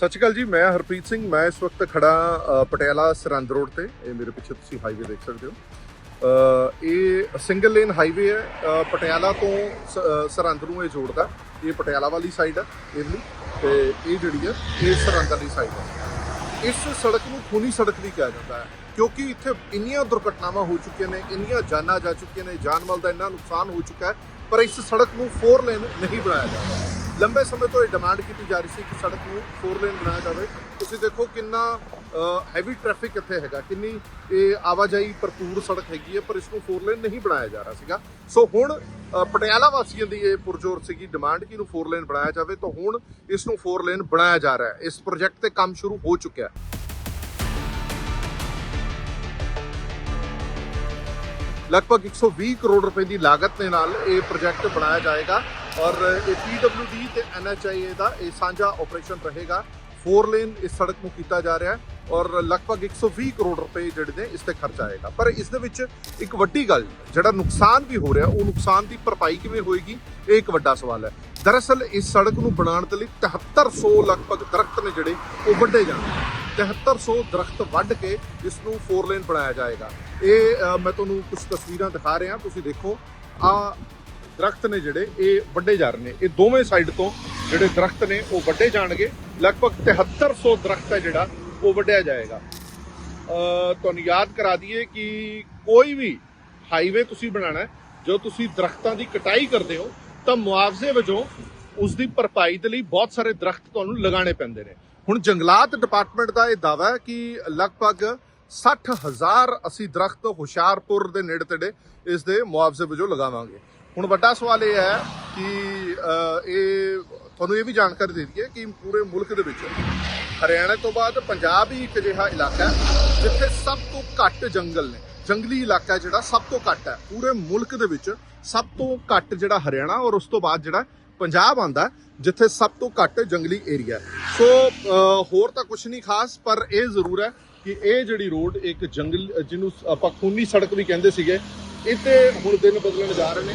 ਸਤਿ ਸ਼੍ਰੀ ਅਕਾਲ ਜੀ, ਮੈਂ ਹਰਪ੍ਰੀਤ ਸਿੰਘ, ਮੈਂ ਇਸ ਵਕਤ ਖੜਾ ਪਟਿਆਲਾ ਸਰਹੰਦ ਰੋਡ ਤੇ। ਇਹ ਮੇਰੇ ਪਿੱਛੇ ਤੁਸੀਂ ਹਾਈਵੇ ਦੇਖ ਸਕਦੇ ਹੋ। ਇਹ ਸਿੰਗਲ ਲੇਨ ਹਾਈਵੇ ਹੈ। ਪਟਿਆਲਾ ਤੋਂ ਸ- ਸਰਹੰਦ ਨੂੰ ਇਹ ਜੋੜਦਾ। ਇਹ ਪਟਿਆਲਾ ਵਾਲੀ ਸਾਈਡ ਹੈ ਇਹਨੂੰ ਤੇ ਇਹ ਜਿਹੜੀ ਹੈ ਇਹ ਸਰਹੰਦ ਵਾਲੀ ਸਾਈਡ ਹੈ ਇਸ ਸੜਕ ਨੂੰ ਖੂਨੀ ਸੜਕ ਵੀ ਕਿਹਾ ਜਾਂਦਾ ਹੈ। ਕਿਉਂਕਿ ਇੱਥੇ ਇੰਨੀਆਂ ਦੁਰਘਟਨਾਵਾਂ ਹੋ ਚੁੱਕੀਆਂ ਨੇ, ਇੰਨੀਆਂ ਜਾਨਾਂ ਜਾ ਚੁੱਕੀਆਂ ਨੇ, ਜਾਨ ਮਾਲ ਦਾ ਇੰਨਾ ਨੁਕਸਾਨ ਹੋ ਚੁੱਕਾ ਹੈ, ਪਰ ਇਸ ਸੜਕ ਨੂੰ ਫੋਰ ਲੇਨ ਨਹੀਂ ਬਣਾਇਆ ਜਾਂਦਾ। ਲੰਬੇ ਸਮੇਂ ਤੋਂ ਇਹ ਡਿਮਾਂਡ ਕੀਤੀ ਜਾ ਰਹੀ ਸੀ ਕਿ ਸੜਕ ਨੂੰ ਫੋਰ ਲੇਨ ਬਣਾਇਆ ਜਾਵੇ। ਤੁਸੀਂ ਦੇਖੋ ਕਿੰਨਾ ਹੈਵੀ ਟ੍ਰੈਫਿਕ ਇੱਥੇ ਹੈਗਾ। ਕਿੰਨੀ ਇਹ ਆਵਾਜਾਈ ਭਰਪੂਰ ਸੜਕ ਹੈਗੀ ਹੈ, ਪਰ ਇਸ ਨੂੰ 4 ਲੇਨ ਨਹੀਂ ਬਣਾਇਆ ਜਾ ਰਿਹਾ ਸੀਗਾ। ਸੋ ਹੁਣ ਪਟਿਆਲਾ ਵਾਸੀਆਂ ਦੀ ਇਹ ਪੁਰਜੋਰ ਸੀਗੀ ਡਿਮਾਂਡ ਕਿ ਇਹਨੂੰ ਫੋਰ ਲੇਨ ਬਣਾਇਆ ਜਾਵੇ, ਤਾਂ ਹੁਣ ਇਸ ਨੂੰ 4 ਲੇਨ ਬਣਾਇਆ ਜਾ ਰਿਹਾ ਹੈ। ਇਸ ਪ੍ਰੋਜੈਕਟ ਤੇ ਕੰਮ ਸ਼ੁਰੂ ਹੋ ਚੁੱਕਿਆ ਹੈ। ਲਗਭਗ 120 ਕਰੋੜ ਰੁਪਏ ਦੀ ਲਾਗਤ ਦੇ ਨਾਲ ਇਹ ਪ੍ਰੋਜੈਕਟ ਬਣਾਇਆ ਜਾਏਗਾ ਔਰ ਇਹ PWD ਤੇ NHIA ਦਾ ਇਹ ਸਾਂਝਾ ਆਪਰੇਸ਼ਨ ਰਹੇਗਾ। 4 ਲੇਨ ਇਸ ਸੜਕ ਨੂੰ ਕੀਤਾ ਜਾ ਰਿਹਾ ਹੈ ਔਰ ਲਗਭਗ 120 ਕਰੋੜ ਰੁਪਏ ਜਿਹੜੇ ਨੇ ਇਸ ਤੇ ਖਰਚ ਆਏਗਾ। ਪਰ ਇਸ ਦੇ ਵਿੱਚ ਇੱਕ ਵੱਡੀ ਗੱਲ, ਜਿਹੜਾ ਨੁਕਸਾਨ ਵੀ ਹੋ ਰਿਹਾ, ਉਹ ਨੁਕਸਾਨ ਦੀ ਭਰਪਾਈ ਕਿਵੇਂ ਹੋਏਗੀ, ਇਹ ਇੱਕ ਵੱਡਾ ਸਵਾਲ ਹੈ। ਦਰਅਸਲ ਇਸ ਸੜਕ ਨੂੰ ਬਣਾਉਣ ਦੇ ਲਈ 7300 ਲਗਭਗ ਦਰਖਤ ਨੇ ਜਿਹੜੇ ਉਹ ਵੱਢੇ ਜਾਣਗੇ। 7300 ਦਰਖਤ ਵੱਢ ਕੇ ਇਸ ਨੂੰ 4 ਲੇਨ ਬਣਾਇਆ ਜਾਏਗਾ। ਇਹ ਮੈਂ ਤੁਹਾਨੂੰ ਕੁਝ ਤਸਵੀਰਾਂ ਦਿਖਾ ਰਿਹਾ, ਤੁਸੀਂ ਦੇਖੋ। ਆ ਦਰਖਤ ਨੇ ਜਿਹੜੇ, ਇਹ ਵੱਡੇ ਜਾ ਰਹੇ ਨੇ। ਇਹ ਦੋਵੇਂ ਸਾਈਡ ਤੋਂ ਜਿਹੜੇ ਦਰਖਤ ਨੇ, ਉਹ ਵੱਡੇ ਜਾਣਗੇ। ਲਗਭਗ 7300 ਦਰਖਤ ਹੈ ਜਿਹੜਾ, ਉਹ ਵੱਢਿਆ ਜਾਏਗਾ। ਤੁਹਾਨੂੰ ਯਾਦ ਕਰਾ ਦਈਏ ਕਿ ਕੋਈ ਵੀ ਹਾਈਵੇ ਤੁਸੀਂ ਬਣਾਉਣਾ ਜੋ ਤੁਸੀਂ ਦਰਖਤਾਂ ਦੀ ਕਟਾਈ ਕਰਦੇ ਹੋ, ਤਾਂ ਮੁਆਵਜ਼ੇ ਵਜੋਂ ਉਸ ਦੀ ਭਰਪਾਈ ਦੇ ਲਈ ਬਹੁਤ ਸਾਰੇ ਦਰਖਤ ਤੁਹਾਨੂੰ ਲਗਾਉਣੇ ਪੈਂਦੇ ਨੇ। ਹੁਣ ਜੰਗਲਾਤ ਡਿਪਾਰਟਮੈਂਟ ਦਾ ਇਹ ਦਾਵਾ ਹੈ ਕਿ ਲਗਭਗ 60000 ਅਸੀਂ ਦਰਖਤ ਹੁਸ਼ਿਆਰਪੁਰ ਦੇ ਨੇੜੇ ਤੇੜੇ ਇਸ ਦੇ ਮੁਆਵਜ਼ੇ ਵਜੋਂ ਲਗਾਵਾਂਗੇ। ਹੁਣ ਵੱਡਾ ਸਵਾਲ ਇਹ ਹੈ ਕਿ ਇਹ ਤੁਹਾਨੂੰ ਇਹ ਵੀ ਜਾਣਕਾਰੀ ਦੇ ਦਈਏ ਕਿ ਪੂਰੇ ਮੁਲਕ ਦੇ ਵਿੱਚ ਹਰਿਆਣਾ ਤੋਂ ਬਾਅਦ ਪੰਜਾਬ ਹੀ ਇੱਕ ਅਜਿਹਾ ਇਲਾਕਾ ਹੈ, ਜਿੱਥੇ ਸਭ ਤੋਂ ਘੱਟ ਜੰਗਲ ਨੇ। ਜੰਗਲੀ ਇਲਾਕਾ ਜਿਹੜਾ ਸਭ ਤੋਂ ਘੱਟ ਹੈ। ਪੂਰੇ ਮੁਲਕ ਦੇ ਵਿੱਚ ਸਭ ਤੋਂ ਘੱਟ ਜਿਹੜਾ ਹਰਿਆਣਾ ਔਰ ਉਸ ਤੋਂ ਬਾਅਦ ਜਿਹੜਾ ਪੰਜਾਬ ਆਂਦਾ ਜਿੱਥੇ ਸਭ ਤੋਂ ਘੱਟ ਜੰਗਲੀ ਏਰੀਆ ਸੋ ਹੋਰ ਤਾਂ ਕੁਝ ਨਹੀਂ ਖਾਸ, ਪਰ ਇਹ ਜ਼ਰੂਰ ਹੈ ਕਿ ਇਹ ਜਿਹੜੀ ਰੋਡ, ਇੱਕ ਜੰਗਲ, ਜਿਹਨੂੰ ਆਪਾਂ ਖੂਨੀ ਸੜਕ ਵੀ ਕਹਿੰਦੇ ਸੀਗੇ, ਇਹ ਤੇ ਹੁਣ ਦਿਨ ਬਦਲਣ ਜਾ ਰਹੇ ਨੇ।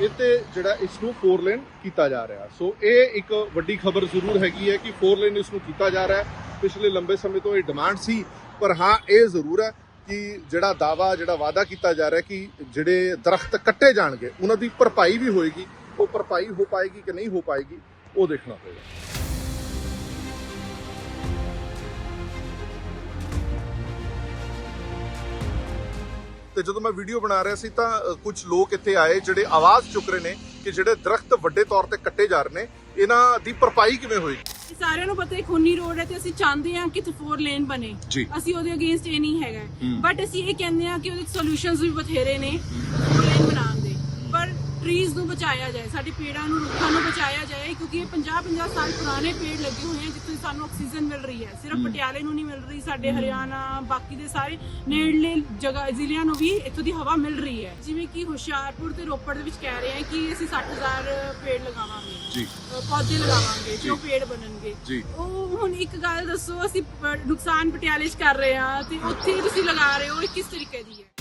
ਇਹ ਤੇ ਜਿਹੜਾ ਇਸ ਨੂੰ 4 ਲੇਨ ਕੀਤਾ ਜਾ ਰਿਹਾ। ਸੋ, ਇਹ ਇੱਕ ਵੱਡੀ ਖਬਰ ਜ਼ਰੂਰ ਹੈਗੀ ਹੈ ਕਿ ਫੋਰ ਲੇਨ ਇਸ ਨੂੰ ਕੀਤਾ ਜਾ ਰਿਹਾ ਪਿਛਲੇ ਲੰਬੇ ਸਮੇਂ ਤੋਂ ਇਹ ਡਿਮਾਂਡ ਸੀ, ਪਰ ਹਾਂ, ਇਹ ਜ਼ਰੂਰ ਹੈ ਕਿ ਜਿਹੜਾ ਦਾਵਾ ਜਿਹੜਾ ਵਾਅਦਾ ਕੀਤਾ ਜਾ ਰਿਹਾ ਕਿ ਜਿਹੜੇ ਦਰਖਤ ਕੱਟੇ ਜਾਣਗੇ, ਉਹਨਾਂ ਦੀ ਭਰਪਾਈ ਵੀ ਹੋਏਗੀ। ਉਹ ਭਰਪਾਈ ਹੋ ਪਾਏਗੀ ਕਿ ਨਹੀਂ ਹੋ ਪਾਏਗੀ ਉਹ ਦੇਖਣਾ ਹੋਏਗਾ ਤੇ ਜਦੋਂ ਮੈਂ ਵੀਡੀਓ ਬਣਾ ਰਿਹਾ ਸੀ ਤਾਂ ਕੁਝ ਲੋਕ ਇੱਥੇ ਆਏ ਜਿਹੜੇ ਆਵਾਜ਼ ਚੁੱਕ ਰਹੇ ਨੇ ਕਿ ਜਿਹੜੇ ਦਰਖਤ ਵੱਡੇ ਤੌਰ ਤੇ ਕੱਟੇ ਜਾ ਰਹੇ ਨੇ। ਇਹਨਾਂ ਦੀ ਭਰਪਾਈ ਕਿਵੇਂ ਹੋਏਗੀ? ਸਾਰਿਆਂ ਨੂੰ ਪਤਾ ਹੈ ਖੂਨੀ ਰੋਡ ਹੈ ਤੇ ਅਸੀਂ ਚਾਹੁੰਦੇ ਹਾਂ ਕਿ 4 ਲੇਨ ਬਣੇ। ਅਸੀਂ ਉਹਦੇ ਅਗੇਂਸਟ ਇਹ ਨਹੀਂ ਹੈਗਾ। ਬਟ ਅਸੀਂ ਇਹ ਕਹਿੰਦੇ ਹਾਂ ਕਿ ਉਹਦੇ ਸੋਲੂਸ਼ਨਸ ਵੀ ਬਥੇਰੇ ਨੇ। 4 ਲੇਨ ਬਣਾਉਣ ਟਰੀਜ਼ ਨੂੰ ਬਚਾਇਆ ਜਾਏ ਸਾਡੇ ਪੇੜਾਂ ਨੂੰ ਰੁੱਖਾਂ ਨੂੰ ਬਚਾਇਆ ਜਾਏ ਕਿਉਂਕਿ ਇਹ 50 50 ਸਾਲ ਪੁਰਾਣੇ ਪੇੜ ਲੱਗੇ ਹੋਏ ਆ ਜਿੱਥੋਂ ਸਾਨੂੰ ਆਕਸੀਜਨ ਮਿਲ ਰਹੀ ਹੈ। ਸਿਰਫ ਪਟਿਆਲੇ ਨੂੰ ਨਹੀਂ ਮਿਲ ਰਹੀ ਸਾਡੇ ਹਰਿਆਣਾ ਬਾਕੀ ਦੇ ਸਾਰੇ ਨੇੜਲੇ ਜਗ੍ਹਾ ਜ਼ਿਲ੍ਹਿਆਂ ਨੂੰ ਵੀ ਇੱਥੋਂ ਦੀ ਹਵਾ ਮਿਲ ਰਹੀ ਹੈ। ਜਿਵੇਂ ਕਿ ਹੁਸ਼ਿਆਰਪੁਰ ਤੇ ਰੋਪੜ ਦੇ ਵਿੱਚ ਕਹਿ ਰਹੇ ਆ ਕਿ ਅਸੀਂ 60000 ਪੇੜ ਲਗਾਵਾਂਗੇ ਜੀ। ਪੌਦੇ ਲਗਾਵਾਂਗੇ ਜੋ ਪੇੜ ਬਣਨਗੇ। ਜੀ। ਉਹ ਹੁਣ ਇੱਕ ਗੱਲ ਦੱਸੋ ਅਸੀਂ ਨੁਕਸਾਨ ਪਟਿਆਲੇ 'ਚ ਕਰ ਰਹੇ ਹਾਂ ਤੇ ਉੱਥੇ ਤੁਸੀਂ ਲਗਾ ਰਹੇ ਹੋ ਇਹ ਕਿਸ ਤਰੀਕੇ ਦੀ ਹੈ?